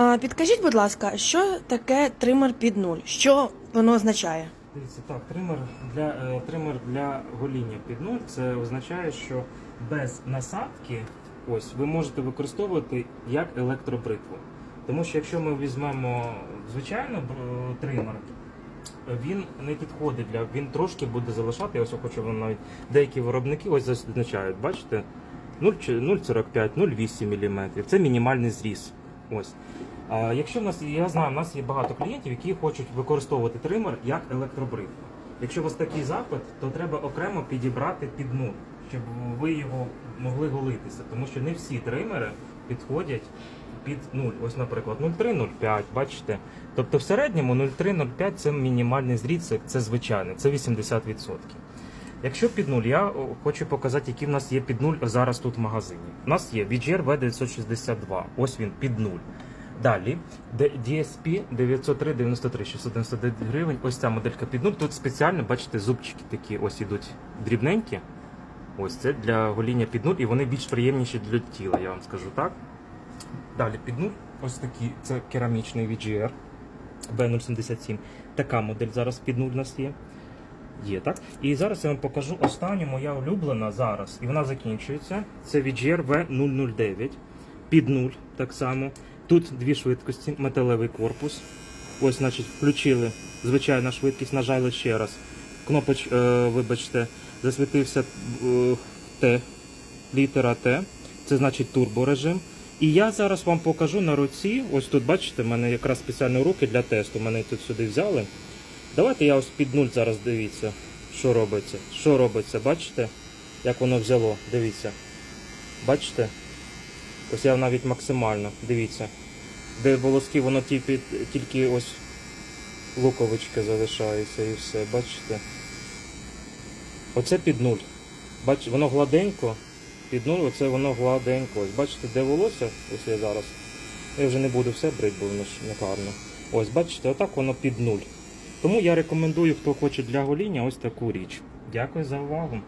А, підкажіть, будь ласка, що таке тример під нуль? Що воно означає? Дивіться, так, тример для, е, тример для гоління під нуль це означає, що без насадки ось ви можете використовувати як електробритву. Тому що якщо ми візьмемо звичайно тример, він не підходить для він трошки буде залишати. Ось я хочу вам навіть деякі виробники ось зазначають, бачите, 0 чи- 0,45, 0,8 мм. Це мінімальний зріз. Ось. А якщо в нас я знаю, в нас є багато клієнтів, які хочуть використовувати тример як електробритву. Якщо у вас такий запит, то треба окремо підібрати під нуль, щоб ви його могли голитися, тому що не всі тримери підходять під 0. Ось, наприклад, 0,3-0,5, бачите? Тобто в середньому 0,3-0,5 це мінімальний зріз, це, це звичайне, це 80%. Якщо під 0, я хочу показати, які в нас є під 0 зараз тут в магазині. У нас є VGR V962, ось він під 0. Далі DSP 903 93 699 гривень. Ось ця моделька під 0. Тут спеціально, бачите, зубчики такі ось ідуть дрібненькі. Ось це для гоління під 0, і вони більш приємніші для тіла, я вам скажу так. Далі під 0, ось такі, це керамічний VGR B077. Така модель зараз під 0 у нас є. Є, так? І зараз я вам покажу останню моя улюблена зараз. І вона закінчується. Це VGR V009. Під 0 так само. Тут дві швидкості, металевий корпус. Ось, значить, включили звичайна швидкість, нажали ще раз. Кнопоч, е, вибачте, засвітився е, Т, літера Т. Це значить турборежим. І я зараз вам покажу на руці. Ось тут, бачите, в мене якраз спеціальні руки для тесту. Мене тут сюди взяли. Давайте я ось під нуль зараз дивіться, що робиться. Що робиться, бачите? Як воно взяло, дивіться. Бачите? Ось я навіть максимально, дивіться. Де волоски, воно тільки, тільки ось луковички залишаються і все, бачите? Оце під нуль. Бачите, воно гладенько. Під нуль, оце воно гладенько. Ось бачите, де волосся? Ось я зараз. Я вже не буду все брити, бо воно ж не гарно. Ось, бачите, отак воно під нуль. Тому я рекомендую, хто хоче для гоління, ось таку річ. Дякую за увагу.